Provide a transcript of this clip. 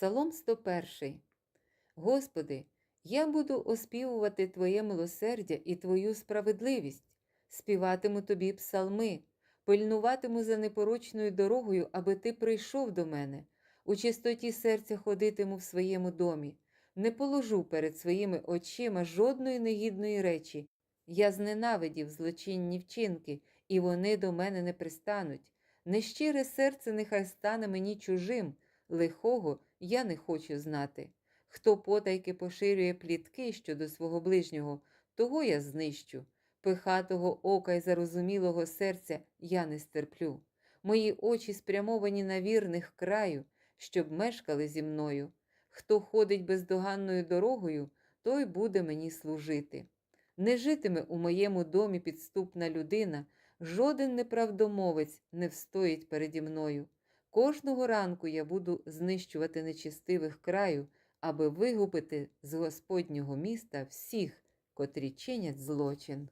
Псалом 101. Господи, я буду оспівувати Твоє милосердя і Твою справедливість, співатиму Тобі псалми, пильнуватиму за непорочною дорогою, аби Ти прийшов до мене, у чистоті серця ходитиму в своєму домі, не положу перед своїми очима жодної негідної речі. Я зненавидів злочинні вчинки, і вони до мене не пристануть. Нещире серце нехай стане мені чужим, лихого я не хочу знати. Хто потайки поширює плітки щодо свого ближнього, того я знищу. Пихатого ока й зарозумілого серця я не стерплю. Мої очі спрямовані на вірних краю, щоб мешкали зі мною. Хто ходить бездоганною дорогою, той буде мені служити. Не житиме у моєму домі підступна людина, жоден неправдомовець не встоїть переді мною. Кожного ранку я буду знищувати нечистивих краю, аби вигубити з Господнього міста всіх, котрі чинять злочин.